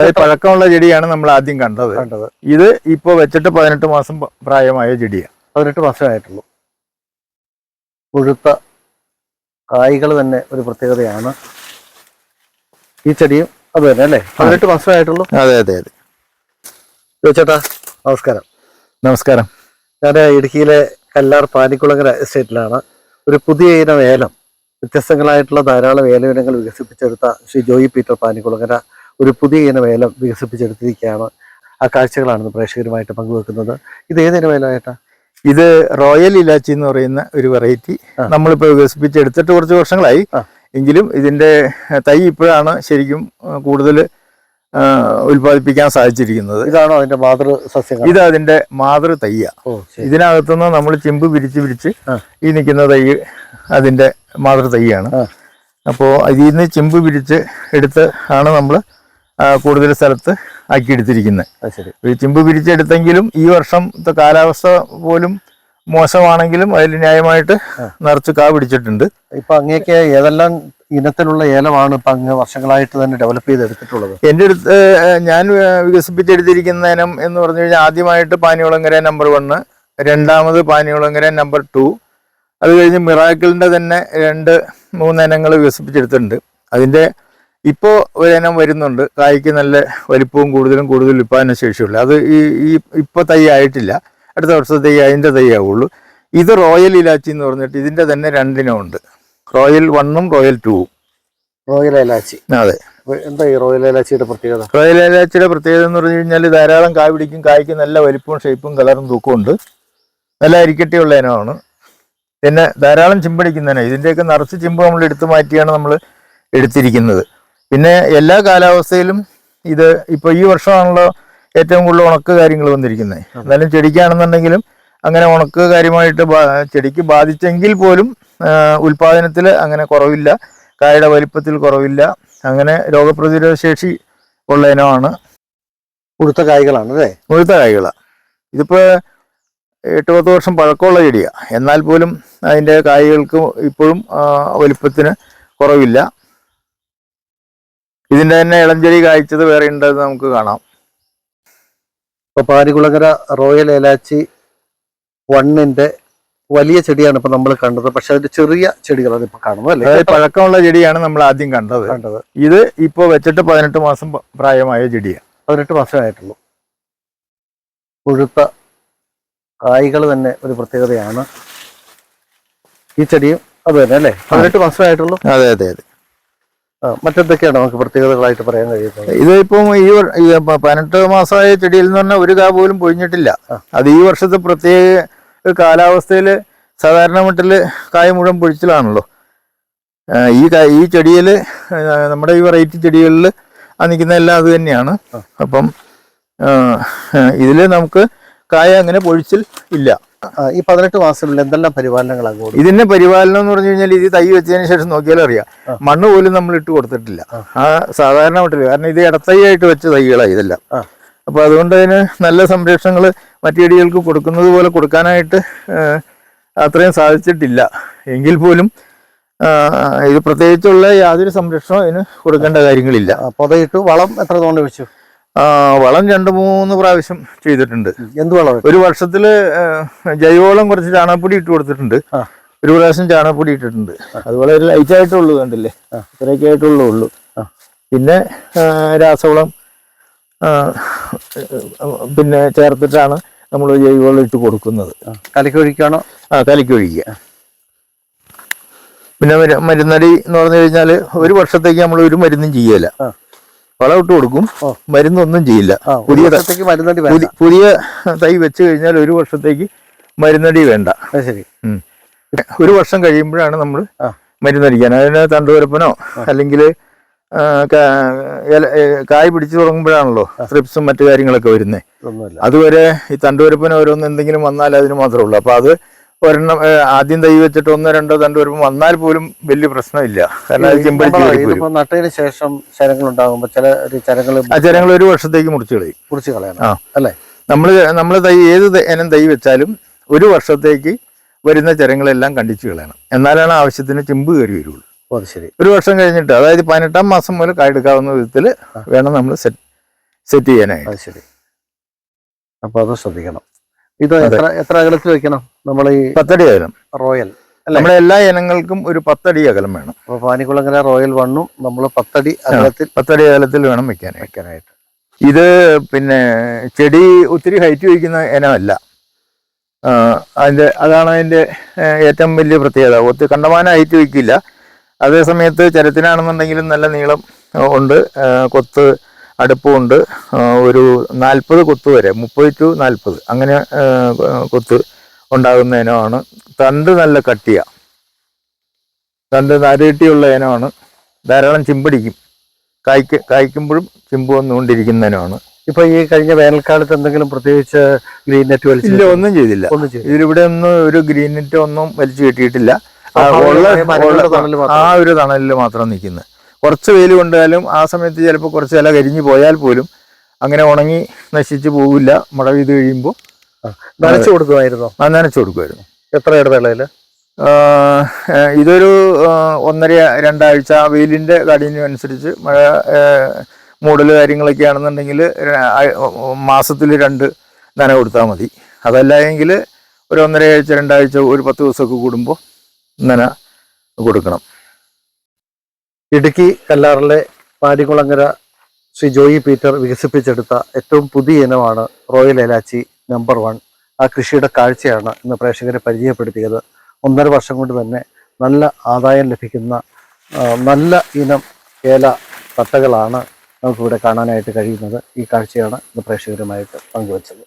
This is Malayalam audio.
അത് പഴക്കമുള്ള ചെടിയാണ് നമ്മൾ ആദ്യം കണ്ടത്. കണ്ടത്. ഇത് ഇപ്പോൾ വെച്ചിട്ട് പതിനെട്ട് മാസം പ്രായമായ ചെടിയാണ് പതിനെട്ട് മാസമായിട്ടുള്ളൂ. പുഴുത്ത കായ്കൾ തന്നെ ഒരു പ്രത്യേകതയാണ്. ഈ ചെടിയും അത് തന്നെ അല്ലേ? പതിനെട്ട് മാസമായിട്ടുള്ളൂ? അതെ അതെ അതെ. ചേട്ടാ നമസ്കാരം. നമസ്കാരം. ഞാൻ ഇടുക്കിയിലെ കല്ലാർ പാനിക്കുളങ്ങര എസ്റ്റേറ്റിലാണ്. ഒരു പുതിയ ഇനം ഏലം. വ്യത്യസ്തങ്ങളായിട്ടുള്ള ധാരാളം ഏലവിനങ്ങൾ വികസിപ്പിച്ചെടുത്ത ശ്രീ ജോയി പീറ്റർ പാനിക്കുളങ്ങര ഒരു പുതിയ ഇനം ഏലം വികസിപ്പിച്ചെടുത്തിരിക്കുകയാണ്. ആ കാഴ്ചകളാണ് പ്രേക്ഷകരുമായിട്ട് പങ്കുവെക്കുന്നത്. ഇത് ഏത് ഇനം ഇത് റോയൽ ഇലാച്ചി എന്ന് പറയുന്ന ഒരു വെറൈറ്റി. നമ്മളിപ്പോൾ വികസിപ്പിച്ചെടുത്തിട്ട് കുറച്ച് വർഷങ്ങളായി. എങ്കിലും ഇതിന്റെ തൈ ഇപ്പോഴാണ് ശരിക്കും കൂടുതൽ ഉൽപ്പാദിപ്പിക്കാൻ സാധിച്ചിരിക്കുന്നത്. ഇതാണോ അതിന്റെ മാതൃ സസ്യങ്ങൾ ഇത് അതിന്റെ മാതൃ തയ്യ ഇതിനകത്തുനിന്ന് നമ്മൾ ചെമ്പ് പിരിച്ച് പിരിച്ച് ഈ നിൽക്കുന്ന തൈ അതിന്റെ മാതൃ തൈയാണ്. ആ. അപ്പോൾ ഇതിൽ നിന്ന് ചെമ്പ് പിരിച്ച് എടുത്ത് ആണ് നമ്മൾ കൂടുതൽ സ്ഥലത്ത് ആക്കിയെടുത്തിരിക്കുന്നത് ചിമ്പ് പിരിച്ചെടുത്തെങ്കിലും ഈ വർഷത്തെ കാലാവസ്ഥ പോലും മോശമാണെങ്കിലും അതിൽ ന്യായമായിട്ട്. നിറച്ച് കാ പിടിച്ചിട്ടുണ്ട്. ഇപ്പൊ അങ്ങേക്ക് ഏതെല്ലാം ഇനത്തിലുള്ള ഏലമാണ് ഇപ്പൊ അങ്ങ് വർഷങ്ങളായിട്ട് തന്നെ ഡെവലപ്പ് ചെയ്തെടുത്തിട്ടുള്ളത്? എന്റെ അടുത്ത് ഞാൻ വികസിപ്പിച്ചെടുത്തിരിക്കുന്ന ഇനം എന്ന് പറഞ്ഞു കഴിഞ്ഞാൽ ആദ്യമായിട്ട് പാനിയുളങ്ങര നമ്പർ വണ്ണ് രണ്ടാമത് പാനിയുളങ്ങര നമ്പർ ടു അത് കഴിഞ്ഞ് മിറാക്കിളിന്റെ തന്നെ രണ്ട് മൂന്ന് ഇനങ്ങൾ വികസിപ്പിച്ചെടുത്തിട്ടുണ്ട്. അതിന്റെ ഇപ്പോൾ ഒരിനം വരുന്നുണ്ട്. കായ്ക്ക് നല്ല വലിപ്പവും കൂടുതലും കൂടുതൽ ഉൽപ്പാദന ശേഷിയുള്ള. അത് ഈ ഈ ഇപ്പോൾ തൈ ആയിട്ടില്ല. അടുത്ത വർഷത്തെ തൈ അതിന്റെ തൈ ആവുള്ളൂ ഇത് റോയൽ ഇലാച്ചി എന്ന് പറഞ്ഞിട്ട് ഇതിന്റെ തന്നെ രണ്ടിനമുണ്ട് റോയൽ വണ്ണും റോയൽ ടൂവും. റോയൽ ഏലാച്ചി അതെ. എന്താ ഈ റോയൽ ഏലാച്ചിയുടെ പ്രത്യേകത? റോയൽ ഏലാച്ചിയുടെ പ്രത്യേകത എന്ന് പറഞ്ഞു കഴിഞ്ഞാൽ ധാരാളം കായ് പിടിക്കും. കായ്ക്ക് നല്ല വലിപ്പവും ഷേപ്പും കളറും തൂക്കവും ഉണ്ട്. നല്ല അരിക്കട്ടിയുള്ള ഇനമാണ്. പിന്നെ ധാരാളം ചിമ്പടിക്കുന്നതിനാണ് ഇതിന്റെയൊക്കെ നിറച്ച് ചിമ്പ് നമ്മൾ എടുത്തു മാറ്റിയാണ് നമ്മൾ എടുത്തിരിക്കുന്നത്. പിന്നെ എല്ലാ കാലാവസ്ഥയിലും ഇത് ഇപ്പോൾ ഈ വർഷമാണല്ലോ ഏറ്റവും കൂടുതൽ ഉണക്ക് കാര്യങ്ങൾ വന്നിരിക്കുന്നത് എന്നാലും ചെടിക്കാണെന്നുണ്ടെങ്കിലും അങ്ങനെ ഉണക്ക് കാര്യമായിട്ട് ചെടിക്ക് ബാധിച്ചെങ്കിൽ പോലും ഉൽപാദനത്തിൽ അങ്ങനെ കുറവില്ല. കായയുടെ വലിപ്പത്തിൽ കുറവില്ല. അങ്ങനെ രോഗപ്രതിരോധ ശേഷി ഉള്ള ഇനമാണ്. ഉടുത്ത കായ്കളാണ് അല്ലേ? ഉടുത്ത കായ്കള. ഇതിപ്പോ എട്ട് പത്ത് വർഷം പഴക്കമുള്ള ചെടിയാണ് എന്നാൽ പോലും അതിന്റെ കായ്കൾക്ക് ഇപ്പോഴും വലിപ്പത്തിന് കുറവില്ല. ഇതിന്റെ തന്നെ ഇളഞ്ചെടി കായ്ച്ചത് വേറെ ഉണ്ടെന്ന് നമുക്ക് കാണാം. ഇപ്പൊ പാരികുളങ്ങര റോയൽ ഏലാച്ചി വണ്ണിന്റെ വലിയ ചെടിയാണ് ഇപ്പൊ നമ്മൾ കണ്ടത്. പക്ഷെ അതിന്റെ ചെറിയ ചെടികളാണ് ഇപ്പൊ കാണുന്നത് അല്ലേ? പഴക്കമുള്ള ചെടിയാണ് നമ്മൾ ആദ്യം കണ്ടത്. കണ്ടത്. ഇത് ഇപ്പോൾ വെച്ചിട്ട് പതിനെട്ട് മാസം പ്രായമായ ചെടിയാണ്. പതിനെട്ട് മാസമായിട്ടുള്ളൂ. പുഴുത്ത കായ്കൾ തന്നെ ഒരു പ്രത്യേകതയാണ്. ഈ ചെടിയും അത് തന്നെ അല്ലേ? പതിനെട്ട് മാസമായിട്ടുള്ളൂ. അതെ അതെ അതെ. മറ്റെന്തൊക്കെയാണ് നമുക്ക് പ്രത്യേകതകളായിട്ട് പറയാൻ കഴിയുന്നത്? ഇതിപ്പം ഈ പതിനെട്ട് മാസമായ ചെടിയിൽ നിന്ന് പറഞ്ഞാൽ ഒരു കാ പോലും പൊഴിഞ്ഞിട്ടില്ല. അത് ഈ വർഷത്തെ പ്രത്യേക കാലാവസ്ഥയിൽ സാധാരണ മട്ടിൽ കായ മുഴുവൻ പൊഴിച്ചിലാണല്ലോ. ഈ ഈ ചെടിയിൽ നമ്മുടെ ഈ വെറൈറ്റി ചെടികളിൽ ആ നിൽക്കുന്ന എല്ലാം അത് തന്നെയാണ്. അപ്പം ഇതിൽ നമുക്ക് കായ അങ്ങനെ പൊഴിച്ചിൽ ഇല്ല. ഈ പതിനെട്ട് മാസത്തിനുള്ളിൽ എന്തെല്ലാം പരിപാലനങ്ങളാണ് അങ്ങോട്ട് ഇതിന്റെ പരിപാലനം എന്ന് പറഞ്ഞു കഴിഞ്ഞാൽ ഇത് തൈ വെച്ചതിന് ശേഷം നോക്കിയാലും അറിയാം. മണ്ണ് പോലും നമ്മൾ ഇട്ട് കൊടുത്തിട്ടില്ല. ആ. സാധാരണ മട്ടില്ല കാരണം ഇത് ഇടത്തൈയായിട്ട് വെച്ച തൈകളാണ് ഇതെല്ലാം. അപ്പോൾ അപ്പൊ അതുകൊണ്ട് അതിന് നല്ല സംരക്ഷണങ്ങൾ മറ്റു ചെടികൾക്ക് കൊടുക്കുന്നത് പോലെ കൊടുക്കാനായിട്ട് അത്രയും സാധിച്ചിട്ടില്ല. എങ്കിൽ പോലും ഇത് പ്രത്യേകിച്ചുള്ള യാതൊരു സംരക്ഷണം അതിന് കൊടുക്കേണ്ട കാര്യങ്ങളില്ല. ആ, അതായിട്ട് വളം എത്ര തവണ വെച്ചു? വളം രണ്ട് മൂന്ന് പ്രാവശ്യം ചെയ്തിട്ടുണ്ട്. എന്ത് വളം? ഒരു വർഷത്തിൽ ജൈവവളം കുറച്ച് ചാണകപ്പൊടി ഇട്ട് കൊടുത്തിട്ടുണ്ട്. ഒരു പ്രാവശ്യം ചാണകപ്പൊടി ഇട്ടിട്ടുണ്ട്. അത് വളരെ ലൈറ്റ് ആയിട്ടുള്ളൂ കണ്ടില്ലേ. ഇത്രയൊക്കെ ആയിട്ടുള്ളൂ ഉള്ളൂ. പിന്നെ രാസവളം പിന്നെ ചേർത്തിട്ടാണ് നമ്മൾ ജൈവവളം ഇട്ട് കൊടുക്കുന്നത്. കലക്കി ഒഴിക്കുകയാണോ ആ കലക്കി ഒഴിക്കുക പിന്നെ മരു- മരുന്നടി എന്ന് പറഞ്ഞു കഴിഞ്ഞാൽ ഒരു വർഷത്തേക്ക് നമ്മൾ ഒരു മരുന്നും ചെയ്യല. ആ. വളം ഇട്ട് കൊടുക്കും മരുന്നൊന്നും ചെയ്യില്ല. പുതിയ പുതിയ തൈ വെച്ച് കഴിഞ്ഞാൽ ഒരു വർഷത്തേക്ക് മരുന്നടി വേണ്ട. ശരി. ഒരു വർഷം കഴിയുമ്പോഴാണ് നമ്മൾ. മരുന്നടിക്കാൻ. അതിന് തണ്ടുവരപ്പനോ അല്ലെങ്കിൽ കായ് പിടിച്ചു തുടങ്ങുമ്പോഴാണല്ലോ സ്ട്രിപ്സും മറ്റു കാര്യങ്ങളൊക്കെ വരുന്നത് അതുവരെ ഈ തണ്ടുവരപ്പനോ ഓരോന്ന് എന്തെങ്കിലും വന്നാൽ അതിന് മാത്രമേ ഉള്ളൂ. അപ്പൊ അത് ഒരെണ്ണം ആദ്യം തൈ വെച്ചിട്ട് ഒന്നോ രണ്ടോ തണ്ടുവരപ്പം വന്നാൽ പോലും വലിയ പ്രശ്നമില്ല. കാരണം അത് നട്ടതിന് ശേഷം ചരങ്ങൾ ഉണ്ടാകുമ്പോൾ ചില ചരങ്ങൾ ആ ചരങ്ങൾ ഒരു വർഷത്തേക്ക് മുറിച്ചു കളയും. മുറിച്ചു കളയണം ആ. അല്ലേ? നമ്മൾ നമ്മൾ തൈ ഏത് ഇനം തൈ വെച്ചാലും ഒരു വർഷത്തേക്ക് വരുന്ന ചരങ്ങളെല്ലാം കണ്ടിച്ചു കളയണം. എന്നാലാണ് ആവശ്യത്തിന് ചെമ്പ് കയറി വരുള്ളൂ. ശരി. ഒരു വർഷം കഴിഞ്ഞിട്ട് അതായത് പതിനെട്ടാം മാസം മുതൽ കായെടുക്കാവുന്ന വിധത്തിൽ വേണം നമ്മൾ സെറ്റ് സെറ്റ് ചെയ്യാനായിട്ട്. അത് ശരി. അപ്പൊ അത് ശ്രദ്ധിക്കണം. ഇത് എത്ര എത്ര അകലത്തിൽ വെക്കണം? നമ്മൾ ഈ പത്തടി അകലം. റോയൽ? നമ്മുടെ എല്ലാ ഇനങ്ങൾക്കും ഒരു പത്തടി അകലം വേണം. അപ്പൊ പാനിക്കുളങ്ങര റോയൽ വണ്ണും നമ്മൾ പത്തടി അകലത്തിൽ പത്തടി അകലത്തിൽ വേണം വെക്കാൻ വെക്കാനായിട്ട്. ഇത് പിന്നെ ചെടി ഒത്തിരി ഹൈറ്റ് വയ്ക്കുന്ന ഇനമല്ല. അതിന്റെ അതിന്റെ അതാണ് അതിന്റെ ഏറ്റവും വലിയ പ്രത്യേകത. ഒത്തിരി കണ്ടമാനം ഹൈറ്റ് വയ്ക്കില്ല അതേ സമയത്ത് ചരത്തിനാണെന്നുണ്ടെങ്കിലും നല്ല നീളം ഉണ്ട്. കൊത്ത് അടുപ്പമുണ്ട് ഒരു നാൽപ്പത് കൊത്ത് വരെ മുപ്പത് ടു നാൽപ്പത് അങ്ങനെ കൊത്ത് ഉണ്ടാകുന്ന ഇനമാണ് തണ്ട് നല്ല കട്ടിയ. തണ്ട് നരകട്ടിയുള്ള ഇനമാണ്. ധാരാളം ചിമ്പടിക്കും കായ്ക്ക് കായ്ക്കുമ്പോഴും ചിമ്പ് വന്നുകൊണ്ടിരിക്കുന്ന ഇനമാണ് ഇപ്പൊ ഈ കഴിഞ്ഞ വേനൽക്കാലത്ത് എന്തെങ്കിലും പ്രത്യേകിച്ച് ഗ്രീൻ നെറ്റ് വലിച്ചില്ല ഒന്നും ചെയ്തില്ല. ഇതിലിവിടെ ഒന്നും ഒരു ഗ്രീൻ നെറ്റ് ഒന്നും വലിച്ചു കെട്ടിയിട്ടില്ല. ആ ഒരു തണലിൽ മാത്രം നിൽക്കുന്നത് കുറച്ച് വെയിൽ കൊണ്ടാലും ആ സമയത്ത് ചിലപ്പോൾ കുറച്ച് ഇല കരിഞ്ഞു പോയാൽ പോലും അങ്ങനെ ഉണങ്ങി നശിച്ചു പോകില്ല മഴ പെയ്ത് കഴിയുമ്പോൾ നനച്ചു കൊടുക്കുമായിരുന്നോ? ആ നനച്ചു കൊടുക്കുമായിരുന്നു. എത്ര ഇടവേളയിൽ ഇതൊരു ഒന്നര രണ്ടാഴ്ച വെയിലിന്റെ കാഠിന്യം അനുസരിച്ച് മഴ മൂടൽ കാര്യങ്ങളൊക്കെ ആണെന്നുണ്ടെങ്കിൽ മാസത്തിൽ രണ്ട് നന കൊടുത്താൽ മതി. അതല്ല എങ്കിൽ ഒരു ഒന്നര ആഴ്ച രണ്ടാഴ്ച ഒരു പത്ത് ദിവസമൊക്കെ കൂടുമ്പോൾ നന കൊടുക്കണം. ഇടുക്കി കല്ലാറിലെ പാരികുളങ്ങര ശ്രീ ജോയി പീറ്റർ വികസിപ്പിച്ചെടുത്ത ഏറ്റവും പുതിയ ഇനമാണ് റോയൽ ഏലാച്ചി നമ്പർ വൺ. ആ കൃഷിയുടെ കാഴ്ചയാണ് ഇന്ന് പ്രേക്ഷകരെ പരിചയപ്പെടുത്തിയത്. ഒന്നര വർഷം കൊണ്ട് തന്നെ നല്ല ആദായം ലഭിക്കുന്ന നല്ല ഇനം ഏല തട്ടകളാണ് നമുക്കിവിടെ കാണാനായിട്ട് കഴിയുന്നത്. ഈ കാഴ്ചയാണ് ഇന്ന് പ്രേക്ഷകരുമായിട്ട് പങ്കുവച്ചത്.